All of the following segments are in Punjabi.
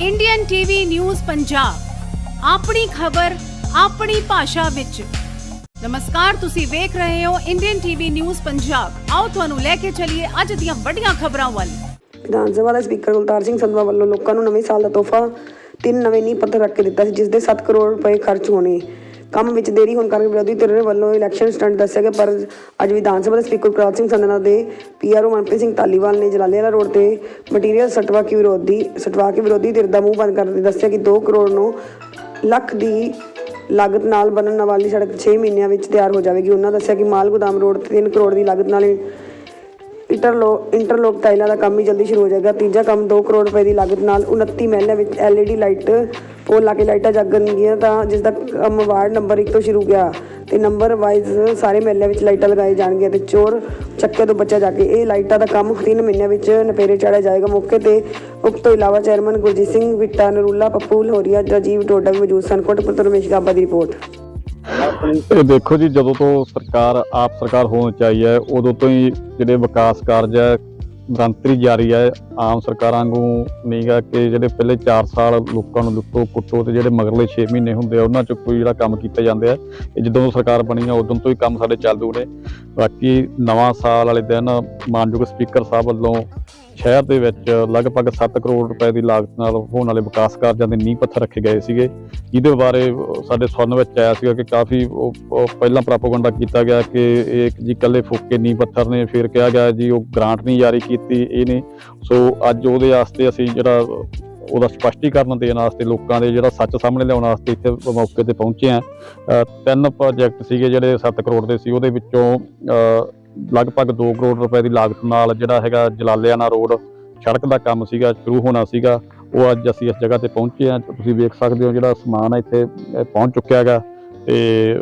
ਇੰਡੀਅਨ ਟੀਵੀ ਨਿਊਜ਼ ਪੰਜਾਬ ਆਪਣੀ ਖਬਰ, ਆਪਣੀ ਭਾਸ਼ਾ ਵਿੱਚ। ਨਮਸਕਾਰ, ਤੁਸੀਂ ਵੇਖ ਰਹੇ ਹੋ ਇੰਡੀਅਨ ਟੀਵੀ ਨਿਊਜ਼ ਪੰਜਾਬ ਆਓ ਤੁਹਾਨੂੰ ਲੈ ਕੇ ਚੱਲੀਏ ਅੱਜ ਦੀਆਂ ਵੱਡੀਆਂ ਖਬਰਾਂ ਵੱਲ। ਵਿਧਾਨ ਸਭਾ ਦੇ ਸਪੀਕਰ ਗੁਲਤਾਰ ਸਿੰਘ ਸੰਧਵਾ ਵੱਲੋਂ ਲੋਕਾਂ ਨੂੰ ਨਵੇਂ ਸਾਲ ਦਾ ਤੋਹਫਾ, ਤਿੰਨ ਨਵੇਂ ਨੀਂਹ ਪੱਥਰ ਰੱਖ ਕੇ ਦਿੱਤਾ ਸੀ, ਜਿਸ ਦੇ 7 ਕਰੋੜ ਰੁਪਏ ਖਰਚ ਹੋਣੇ। ਕੰਮ ਵਿੱਚ ਦੇਰੀ ਹੋਣ ਕਰਕੇ ਵਿਰੋਧੀ ਧਿਰ ਵੱਲੋਂ ਇਲੈਕਸ਼ਨ ਸਟੰਟ ਦੱਸਿਆ ਗਿਆ, ਪਰ ਅੱਜ ਵਿਧਾਨ ਸਭਾ ਦੇ ਸਪੀਕਰ ਗੁਲਤਾਰ ਸਿੰਘ ਸੰਧਨਾ ਦੇ ਪੀਆਰਓ ਮਨਪ੍ਰੀਤ ਸਿੰਘ ਧਾਲੀਵਾਲ ਨੇ ਜਲਾਲਿਆਲਾ ਰੋਡ ਤੇ ਮਟੀਰੀਅਲ ਸਟਵਾ ਕੇ ਵਿਰੋਧੀ, ਸਟਵਾ ਕੇ ਵਿਰੋਧੀ ਧਿਰ ਦਾ ਮੂੰਹ ਬੰਦ ਕਰਨ ਦੱਸਿਆ ਕਿ 2 ਕਰੋੜ ਨੂੰ ਲੱਖ ਦੀ ਲਾਗਤ ਨਾਲ ਬਣਨ ਵਾਲੀ ਸੜਕ 6 ਮਹੀਨਿਆਂ ਵਿੱਚ ਤਿਆਰ ਹੋ ਜਾਵੇਗੀ। ਉਹਨਾਂ ਦੱਸਿਆ ਕਿ ਮਾਲ ਗੋਦਾਮ ਰੋਡ ਤੇ 3 ਕਰੋੜ ਦੀ ਲਾਗਤ ਨਾਲ ਇੰਟਰਲੋ, ਇੰਟਰਲੋਕ ਟਾਈਲਾਂ ਦਾ ਕੰਮ ਹੀ ਜਲਦੀ ਸ਼ੁਰੂ ਹੋ ਜਾਏਗਾ। ਤੀਜਾ ਕੰਮ 2 ਕਰੋੜ ਰੁਪਏ ਦੀ ਲਾਗਤ ਨਾਲ 29 ਮਹਿਲਿਆਂ ਵਿੱਚ LED ਲਾਈਟ ਪੋਲ ਲਾ ਕੇ ਲਾਈਟਾਂ ਜਗਣਗੀਆਂ ਤਾਂ ਜਿਸ ਦਾ ਕੰਮ ਵਾਰਡ ਨੰਬਰ 1 ਤੋਂ ਸ਼ੁਰੂ ਗਿਆ ਤੇ ਨੰਬਰ ਵਾਈਜ਼ ਸਾਰੇ ਮਹਿਲਿਆਂ ਵਿੱਚ ਲਾਈਟਾਂ ਲਗਾਈ ਜਾਣਗੀਆਂ ਤੇ ਚੋਰ ਚੱਕੇ ਤੋਂ ਬਚਿਆ ਜਾ ਕੇ ਇਹ ਲਾਈਟਾਂ ਦਾ ਕੰਮ 3 ਮਹੀਨਿਆਂ ਵਿੱਚ ਨਪੇਰੇ ਚਾੜਿਆ ਜਾਏਗਾ। ਮੌਕੇ ਤੇ ਉਕਤ ਤੋਂ ਇਲਾਵਾ ਚੇਅਰਮੈਨ ਗੁਰਜੀਤ ਸਿੰਘ, ਵਿਟਾ ਨਰੂਲਾ ਪੱਪੂ ਲੋਰੀਆ ਰਾਜੀਵ ਟੋਡਾ ਵੀ ਮੌਜੂਦ ਸਨ। ਕੋਟਪੁਰ ਤੋਂ ਰਮੇਸ਼ ਗਾਬਾ ਦੀ ਰਿਪੋਰਟ। ਇਹ ਦੇਖੋ ਜੀ, ਜਦੋਂ ਤੋਂ ਸਰਕਾਰ, ਆਪ ਸਰਕਾਰ ਹੋਣ 'ਚ ਆਈ ਹੈ, ਉਦੋਂ ਤੋਂ ਹੀ ਜਿਹੜੇ ਵਿਕਾਸ ਕਾਰਜ ਹੈ, ਨਿਰੰਤਰ ਜਾਰੀ ਹੈ, ਆਮ ਸਰਕਾਰਾਂ ਵਾਂਗੂ ਨਹੀਂਗਾ ਕਿ ਜਿਹੜੇ ਪਹਿਲੇ 4 ਸਾਲ ਲੋਕਾਂ ਨੂੰ ਲੁੱਟੋ ਕੁੱਟੋ ਤੇ ਜਿਹੜੇ ਮਗਰਲੇ 6 ਮਹੀਨੇ ਹੁੰਦੇ ਆ, ਉਹਨਾਂ 'ਚ ਕੋਈ ਜਿਹੜਾ ਕੰਮ ਕੀਤਾ ਜਾਂਦੇ ਆ। ਇਹ ਜਦੋਂ ਸਰਕਾਰ ਬਣੀ ਆ, ਉਦੋਂ ਤੋਂ ਹੀ ਕੰਮ ਸਾਡੇ ਚੱਲਦੇ ਨੇ ਬਾਕੀ ਨਵਾਂ ਸਾਲ ਵਾਲੇ ਦਿਨ ਮਾਨਯੋਗ ਸਪੀਕਰ ਸਾਹਿਬ ਵੱਲੋਂ ਸ਼ਹਿਰ ਦੇ ਵਿੱਚ ਲਗਭਗ 7 ਕਰੋੜ ਰੁਪਏ ਦੀ ਲਾਗਤ ਨਾਲ ਹੋਣ ਵਾਲੇ ਵਿਕਾਸ ਕਾਰਜਾਂ ਦੇ ਨੀਂਹ ਪੱਥਰ ਰੱਖੇ ਗਏ ਸੀਗੇ। ਜਿਹਦੇ ਬਾਰੇ ਸਾਡੇ ਸੁਣਨ ਵਿੱਚ ਆਇਆ ਸੀਗਾ ਕਿ ਕਾਫੀ ਉਹ- ਪਹਿਲਾਂ ਪ੍ਰਾਪੋਗੰਡਾ ਕੀਤਾ ਗਿਆ ਕਿ ਇਹ ਜੀ ਕੱਲੇ ਫੋਕੇ ਨੀਂਹ ਪੱਥਰ ਨੇ, ਫਿਰ ਕਿਹਾ ਗਿਆ ਜੀ ਉਹ ਗ੍ਰਾਂਟ ਨਹੀਂ ਜਾਰੀ ਕੀਤੀ ਇਹ ਨੇ। ਸੋ ਅੱਜ ਉਹਦੇ ਵਾਸਤੇ ਅਸੀਂ ਜਿਹੜਾ ਉਹਦਾ ਸਪਸ਼ਟੀਕਰਨ ਦੇਣ ਵਾਸਤੇ ਲੋਕਾਂ ਦੇ ਜਿਹੜਾ ਸੱਚ ਸਾਹਮਣੇ ਲਿਆਉਣ ਵਾਸਤੇ ਇੱਥੇ ਮੌਕੇ ਤੇ ਪਹੁੰਚੇ ਆ ਤਿੰਨ ਪ੍ਰੋਜੈਕਟ ਸੀਗੇ ਜਿਹੜੇ 7 ਕਰੋੜ ਦੇ ਸੀ, ਉਹਦੇ ਵਿੱਚੋਂ ਲਗਭਗ 2 ਕਰੋੜ ਰੁਪਏ ਦੀ ਲਾਗਤ ਨਾਲ ਜਿਹੜਾ ਹੈਗਾ ਜਲਾਲਿਆਣਾ ਰੋਡ ਸੜਕ ਦਾ ਕੰਮ ਸੀਗਾ ਸ਼ੁਰੂ ਹੋਣਾ ਸੀਗਾ। ਉਹ ਅੱਜ ਅਸੀਂ ਇਸ ਜਗ੍ਹਾ ਤੇ ਪਹੁੰਚੇ ਆ ਤੁਸੀਂ ਵੇਖ ਸਕਦੇ ਹੋ ਜਿਹੜਾ ਸਮਾਨ ਹੈ ਇੱਥੇ ਪਹੁੰਚ ਚੁੱਕਿਆ ਹੈਗਾ। ਤੇ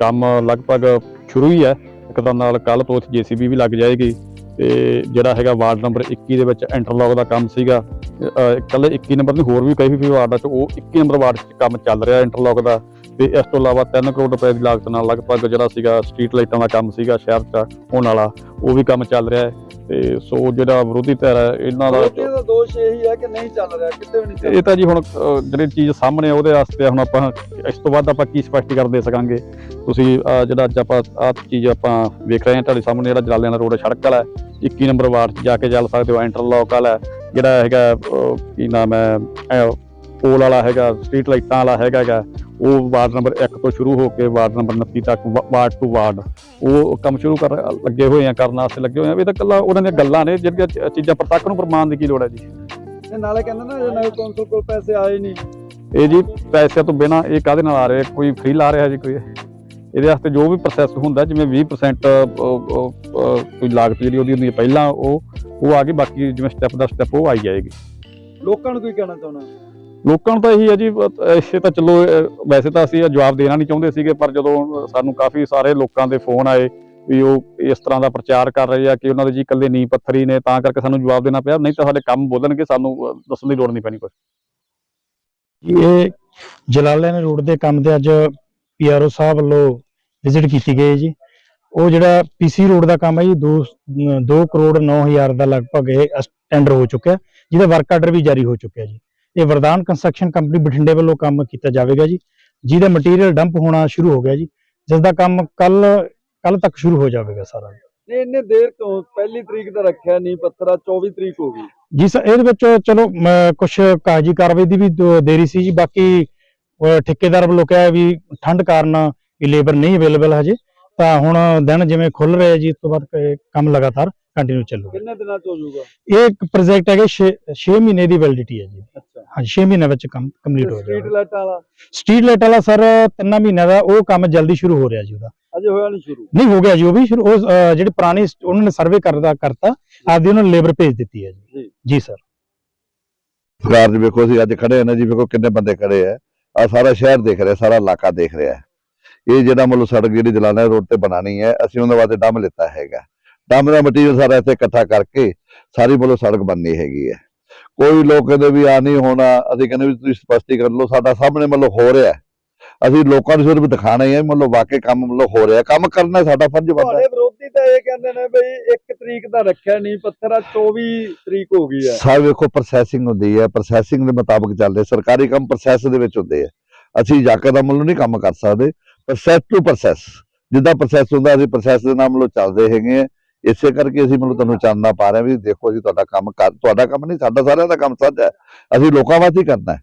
ਕੰਮ ਲਗਭਗ ਸ਼ੁਰੂ ਹੀ ਹੈ। ਇੱਕਦਮ ਨਾਲ ਕੱਲ ਤੋਂ ਇੱਥੇ ਜੀਸੀਬੀ ਵੀ ਲੱਗ ਜਾਏਗੀ। ਤੇ ਜਿਹੜਾ ਹੈਗਾ ਵਾਰਡ ਨੰਬਰ 21 ਦੇ ਵਿੱਚ ਇੰਟਰਲੌਕ ਦਾ ਕੰਮ ਸੀਗਾ। ਅਹ, ਇਕੱਲੇ 21 ਨੰਬਰ ਨਹੀਂ ਹੋਰ ਵੀ ਕਈ ਵੀ ਵਾਰਡਾਂ 'ਚ ਉਹ 21 ਨੰਬਰ ਵਾਰਡ 'ਚ ਕੰਮ ਚੱਲ ਰਿਹਾ ਇੰਟਰਲੌਕ ਦਾ। ਤੇ ਇਸ ਤੋਂ ਇਲਾਵਾ 3 ਕਰੋੜ ਰੁਪਏ ਦੀ ਲਾਗਤ ਨਾਲ ਲਗਭਗ ਜਿਹੜਾ ਸੀਗਾ ਸਟਰੀਟ ਲਾਈਟਾਂ ਦਾ ਕੰਮ ਸੀਗਾ ਸ਼ਹਿਰ 'ਚ ਹੋਣ ਵਾਲਾ ਉਹ ਵੀ ਕੰਮ ਚੱਲ ਰਿਹਾ ਹੈ। ਤੇ ਸੋ ਜਿਹੜਾ ਵਿਰੋਧੀ ਧਿਰ ਹੈ ਇਹਨਾਂ ਦਾ ਦਾ ਦੋਸ਼ ਇਹੀ ਹੈ ਕਿ ਨਹੀਂ ਚੱਲ ਰਿਹਾ ਕਿਤੇ ਵੀ ਨਹੀਂ ਚੱਲ ਇਹ ਤਾਂ ਜੀ ਹੁਣ ਜਿਹੜੀ ਚੀਜ਼ ਸਾਹਮਣੇ ਆ ਉਹਦੇ ਵਾਸਤੇ ਹੁਣ ਆਪਾਂ ਇਸ ਤੋਂ ਬਾਅਦ ਆਪਾਂ ਕੀ ਸਪਸ਼ਟੀਕਰਨ ਦੇ ਸਕਾਂਗੇ। ਤੁਸੀਂ ਜਿਹੜਾ ਅੱਜ ਆਪਾਂ ਆਹ ਚੀਜ਼ ਆਪਾਂ ਵੇਖ ਰਹੇ ਹਾਂ ਤੁਹਾਡੇ ਸਾਹਮਣੇ ਜਿਹੜਾ ਜਲਾਲਿਆਣਾ ਰੋਡ ਸੜਕ ਵਾਲਾ ਹੈ 21 ਨੰਬਰ ਵਾਰਡ 'ਚ ਜਾ ਕੇ ਚੱਲ ਸਕਦੇ ਹੋ ਇੰਟਰਲੌਕ ਵਾਲਾ ਜਿਹੜਾ ਹੈਗਾ ਕੀ ਨਾਮ ਹੈ ਪੋਲ ਵਾਲਾ ਹੈਗਾ ਸਟਰੀਟ ਲਾਈਟਾਂ ਵਾਲਾ ਹੈਗਾ ਹੈਗਾ ਉਹ ਵਾਰਡ ਨੰਬਰ 1 ਤੋਂ ਸ਼ੁਰੂ ਹੋ ਕੇ ਵਾਰਡ ਨੰਬਰ 29 ਤੱਕ ਵਾਰਡ ਟੂ ਵਾਰਡ ਉਹ ਕੰਮ ਸ਼ੁਰੂ ਕਰ ਲੱਗੇ ਹੋਏ ਆ ਕਰਨ ਵਾਸਤੇ ਲੱਗੇ ਹੋਏ ਆ। ਇਹ ਤਾਂ ਕੱਲਾ ਉਹਨਾਂ ਦੀਆਂ ਗੱਲਾਂ ਨੇ ਜਿਹੜੀਆਂ ਚੀਜ਼ਾਂ ਪ੍ਰਤੱਖ ਨੂੰ ਪ੍ਰਮਾਣ ਦੀ ਕੀ ਲੋੜ ਹੈ ਜੀ? ਇਹ ਨਾਲੇ ਕਹਿੰਦੇ ਨਾ ਜੇ ਨਵੇਂ ਕੌਂਸਲ ਕੋਲ ਪੈਸੇ ਆਏ ਨਹੀਂ। ਇਹ ਜੀ ਪੈਸਿਆਂ ਤੋਂ ਬਿਨਾ ਇਹ ਕਾਹਦੇ ਨਾਲ ਆ ਰਿਹਾ? ਕੋਈ ਫ੍ਰੀ ਲਾ ਰਿਹਾ ਜੀ ਕੋਈ? ਇਹਦੇ ਵਾਸਤੇ ਜੋ ਵੀ ਪ੍ਰੋਸੈਸ ਹੁੰਦਾ ਜਿਵੇਂ 20% ਅਹ, ਅਹ, ਅਹ, ਕੋਈ ਲਾਗਤ ਜਿਹੜੀ ਉਹਦੀ ਹੁੰਦੀ ਹੈ ਪਹਿਲਾਂ ਉਹ ਉਹ ਆ ਗਈ ਬਾਕੀ ਜਿਵੇਂ ਸਟੈਪ ਦਾ ਸਟੈਪ ਉਹ ਆਈ ਜਾਏਗੀ। ਲੋਕਾਂ ਨੂੰ ਕੀ ਕਹਿਣਾ ਚਾਹੁੰਦਾ ਲੋਕਾਂ ਨੂੰ ਤਾਂ ਇਹੀ ਹੈ ਜੀ ਅਹ, ਇਸੇ ਤਾਂ ਚਲੋ ਵੈਸੇ ਤਾਂ ਅਸੀਂ ਜਵਾਬ ਦੇਣਾ ਨਹੀਂ ਚਾਹੁੰਦੇ ਸੀਗੇ ਪਰ ਜਦੋਂ ਸਾਨੂੰ ਕਾਫੀ ਸਾਰੇ ਲੋਕਾਂ ਦੇ ਫੋਨ ਆਏ ਵੀ ਉਹ ਇਸ ਤਰ੍ਹਾਂ ਦਾ ਪ੍ਰਚਾਰ ਕਰ ਰਹੇ ਆ ਕਿ ਉਹਨਾਂ ਦੇ ਜੀ ਇਕੱਲੇ ਨੀਂਹ ਪੱਥਰੀ ਨੇ ਤਾਂ ਕਰਕੇ ਸਾਨੂੰ ਜਵਾਬ ਦੇਣਾ ਪਿਆ ਨਹੀਂ ਤਾਂ ਸਾਡੇ ਕੰਮ ਬੋਲਣਗੇ ਸਾਨੂੰ ਦੱਸਣ ਦੀ ਲੋੜ ਨਹੀਂ ਪੈਣੀ ਕੁਛ। ਇਹ ਜਲਾਲਿਆਣਾ ਰੋਡ ਦੇ ਕੰਮ ਦੇ ਅੱਜ ਪੀਆਰਓ ਸਾਹਿਬ ਵੱਲੋਂ ਵਿਜ਼ਿਟ ਕੀਤੀ ਗਈ ਜੀ। ਉਹ ਜਿਹੜਾ ਪੀਸੀ ਰੋਡ ਦਾ ਕੰਮ ਹੈ ਜੀ 2 2 ਕਰੋੜ 9000 ਦਾ ਲਗਭਗ ਇਹ ਟੈਂਡਰ ਹੋ ਚੁੱਕਿਆ। ਜਿਹਦਾ ਵਰਕ ਆਰਡਰ ਵੀ ਜਾਰੀ ਹੋ ਚੁੱਕਿਆ ਜੀ। ਇਹ ਵਰਦਾਨ ਕੰਸਟਰਕਸ਼ਨ ਕੰਪਨੀ ਬਠਿੰਡੇ ਵੱਲੋਂ ਕੰਮ ਕੀਤਾ ਜਾਵੇਗਾ ਜੀ ਜਿਹਦਾ ਮਟੀਰੀਅਲ ਡੰਪ ਹੋਣਾ ਸ਼ੁਰੂ ਹੋ ਗਿਆ ਜੀ ਜਿਸ ਦਾ ਕੰਮ ਕੱਲ ਕੱਲ ਤੱਕ ਸ਼ੁਰੂ ਹੋ ਜਾਵੇਗਾ ਸਾਰਾ ਨਹੀਂ ਇੰਨੇ ਦੇਰ ਤੋਂ ਪਹਿਲੀ ਤਰੀਕ ਦਾ ਰੱਖਿਆ ਨਹੀਂ ਪੱਤਰਾ 24 ਤਰੀਕ ਹੋ ਗਈ। ਜੀ ਸਰ ਇਹਦੇ ਵਿੱਚ ਚਲੋ ਕੁਝ ਕਾਗਜ਼ੀ ਕਾਰਵਾਈ ਦੀ ਵੀ ਦੇਰੀ ਸੀ ਜੀ ਬਾਕੀ ਠੇਕੇਦਾਰ ਵੱਲੋਂ ਕਿਹਾ ਵੀ ਠੰਡ ਕਾਰਨ ਇਹ ਲੇਬਰ ਨਹੀਂ ਅਵੇਲੇਬਲ ਹਜੇ। ਤਾਂ ਹੁਣ ਦਿਨ ਜਿਵੇਂ ਖੁੱਲ ਰਿਹਾ ਜੀ ਇਸ ਤੋਂ ਬਾਅਦ ਕੰਮ ਲਗਾਤਾਰ ਕੰਟੀਨਿਊ ਚੱਲੂਗਾ। ਕਿੰਨੇ ਦਿਨਾਂ ਚ ਹੋ ਜਾਊਗਾ ਇਹ ਇੱਕ ਪ੍ਰੋਜੈਕਟ ਹੈਗਾ 6 ਮਹੀਨੇ ਦੀ ਵੈਲਿਡਿਟੀ ਹੈ ਜੀ। ਅੱਛਾ। ਹਾਂ 6 ਮਹੀਨੇ ਵਿੱਚ ਕੰਮ ਕੰਪਲੀਟ ਹੋ ਸਟਰੀਟ ਜਾਏਗਾ। ਲਾਈਟਾਂ ਵਾਲਾ? ਸਟਰੀਟ ਲਾਈਟ ਵਾਲਾ ਸਰ ਤਿੰਨਾਂ ਮਹੀਨਿਆਂ ਦਾ ਉਹ ਕੰਮ ਜਲਦੀ ਸ਼ੁਰੂ ਹੋ ਰਿਹਾ ਜੀ ਉਹਦਾ। ਅਜੇ ਹੋਇਆ ਨਹੀਂ ਸ਼ੁਰੂ? ਨਹੀਂ ਹੋ ਗਿਆ ਜੀ ਉਹ ਵੀ ਸ਼ੁਰੂ ਉਹ ਜਿਹੜੀ ਪੁਰਾਣੀ ਉਹਨਾਂ ਨੇ ਸਰਵੇ ਕਰਦਾ ਕਰਤਾ ਆਪਦੀ ਉਹਨਾਂ ਨੇ ਲੇਬਰ ਭੇਜ ਦਿੱਤੀ ਹੈ ਜੀ। ਜੀ। ਸਰ ਸਰਕਾਰ ਜੀ ਵੇਖੋ ਅਸੀਂ ਅੱਜ ਖੜੇ ਹਾਂ ਨਾ ਜੀ ਵੇਖੋ ਕਿੰਨੇ ਬੰਦੇ ਖੜੇ ਆ ਆ ਸਾਰਾ ਸ਼ਹਿਰ ਦੇਖ ਰਿਹਾ ਸਾਰਾ ਇਲਾਕਾ ਦੇਖ ਰਿਹਾ। ਇਹ ਜਿਹੜਾ ਮਤਲਬ ਸੜਕ ਜਿਹੜੀ ਜਲਾਲਾ ਰੋਡ ਤੇ ਬਣਾਣੀ ਹੈ ਅਸੀਂ ਉਹਦੇ ਵਾਸਤੇ ਡੰਮ ਲਿੱਤਾ ਹੈਗਾ। ਡੰਮ ਦਾ ਮਟੀਰੀਅਲ ਸਾਰਾ ਇੱਥੇ ਇਕੱਠਾ ਕਰਕੇ ਸਾਰੀ ਮਤਲਬ ਸੜਕ ਬਣਨੀ ਹੈਗੀ ਹੈ। ਕੋਈ ਲੋਕ ਕਹਿੰਦੇ ਵੀ ਆ ਨਹੀਂ ਹੋਣਾ ਅਸੀਂ ਕਹਿੰਦੇ ਵੀ ਤੁਸੀਂ ਸਪਸ਼ਟੀ ਕਰ ਲਓ ਸਾਡਾ ਸਾਹਮਣੇ ਮਤਲਬ ਹੋ ਰਿਹਾ। ਅਸੀਂ ਲੋਕਾਂ ਨੂੰ ਸਿਰਫ ਦਿਖਾਣਾ ਹੀ ਹੈ ਮਤਲਬ ਵਾਕਈ ਕੰਮ ਮਤਲਬ ਹੋ ਰਿਹਾ ਕੰਮ ਕਰਨਾ ਸਾਡਾ ਫਰਜ਼ ਬਣਦਾ ਤੁਹਾਡੇ ਵਿਰੋਧੀ ਤਾਂ ਇਹ ਕਹਿੰਦੇ ਨੇ ਬਈ 1 ਤਰੀਕ ਦਾ ਰੱਖਿਆ ਨਹੀਂ ਪੱਥਰ ਆ 24 ਤਰੀਕ ਹੋ ਗਈ ਹੈ। ਸਭ ਵੇਖੋ ਪ੍ਰੋਸੈਸਿੰਗ ਹੁੰਦੀ ਹੈ। ਪ੍ਰੋਸੈਸਿੰਗ ਦੇ ਮੁਤਾਬਕ ਚੱਲਦੇ ਸਰਕਾਰੀ ਕੰਮ ਪ੍ਰੋਸੈਸ ਦੇ ਵਿੱਚ ਹੁੰਦੇ ਆ। ਅਸੀਂ ਜਾਕੇ ਦਾ ਮੁੱਲ ਨਹੀਂ ਕੰਮ ਕਰ ਸਕਦੇ। ਪ੍ਰੋਸੈਸ ਟੂ ਪ੍ਰੋਸੈਸ ਜਿੱਦਾਂ ਪ੍ਰੋਸੈਸ ਹੁੰਦਾ ਅਸੀਂ ਪ੍ਰੋਸੈਸ ਦੇ ਨਾਲ ਮਤਲਬ ਚੱਲਦੇ ਹੈਗੇ ਆ। ਇਸੇ ਕਰਕੇ ਅਸੀਂ ਮਤਲਬ ਤੁਹਾਨੂੰ ਚਾਨਣਾ ਪਾ ਰਹੇ ਵੀ ਦੇਖੋ ਅਸੀਂ ਤੁਹਾਡਾ ਕੰਮ ਕਰ, ਤੁਹਾਡਾ ਕੰਮ ਨਹੀਂ, ਸਾਡਾ ਸਾਰਿਆਂ ਦਾ ਕੰਮ ਸਾਂਝਾ ਹੈ। ਅਸੀਂ ਲੋਕਾਂ ਵਾਸਤੇ ਕਰਨਾ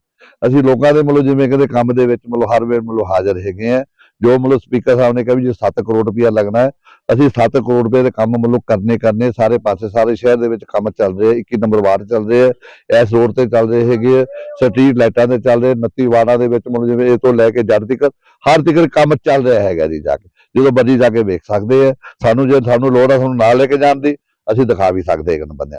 ਅਸੀਂ ਲੋਕਾਂ ਦੇ ਮਤਲਬ ਜਿਵੇਂ ਕਹਿੰਦੇ ਕੰਮ ਦੇ ਵਿੱਚ ਮਤਲਬ ਹਰ ਵੇਲੇ ਮਤਲਬ ਹਾਜ਼ਰ ਹੈਗੇ ਆ ਜੋ ਮਤਲਬ ਸਪੀਕਰ ਸਾਹਿਬ ਨੇ ਕਿਹਾ ਵੀ ਜੇ 7 ਕਰੋੜ ਰੁਪਇਆ ਲੱਗਣਾ ਹੈ, ਅਸੀਂ 7 ਕਰੋੜ ਰੁਪਏ ਦੇ ਕੰਮ ਮਤਲਬ ਕਰਨੇ ਕਰਨੇ ਸਾਰੇ ਪਾਸੇ, ਸਾਰੇ ਸ਼ਹਿਰ ਦੇ ਵਿੱਚ ਕੰਮ ਚੱਲ ਰਿਹਾ ਆ 21 ਨੰਬਰ ਵਾਰਡ ਚੱਲ ਰਹੇ ਆ ਇਸ ਰੋਡ ਤੇ ਚੱਲ ਰਹੇ ਹੈਗੇ ਆ ਸਟਰੀਟ ਲਾਈਟਾਂ ਦੇ ਚੱਲ ਰਹੇ 29 ਵਾਰਡਾਂ ਦੇ ਵਿੱਚ ਮਤਲਬ ਜਿਵੇਂ ਇਹ ਤੋਂ ਲੈ ਕੇ ਜੜ ਤੱਕ ਹਰ ਤੱਕ ਕੰਮ ਚੱਲ ਰਿਹਾ ਹੈਗਾ ਜੀ ਜਾ ਕੇ। ਜਦੋਂ ਮਰਜ਼ੀ ਜਾ ਕੇ ਵੇਖ ਸਕਦੇ ਆ। ਸਾਨੂੰ ਜੇ ਸਾਨੂੰ ਲੋੜ ਆ ਤੁਹਾਨੂੰ ਨਾਲ ਲੈ ਕੇ ਜਾਣ ਦੀ, ਅਸੀਂ ਦਿਖਾ ਵੀ ਸਕਦੇ ਹਾਂ ਬੰਦੇ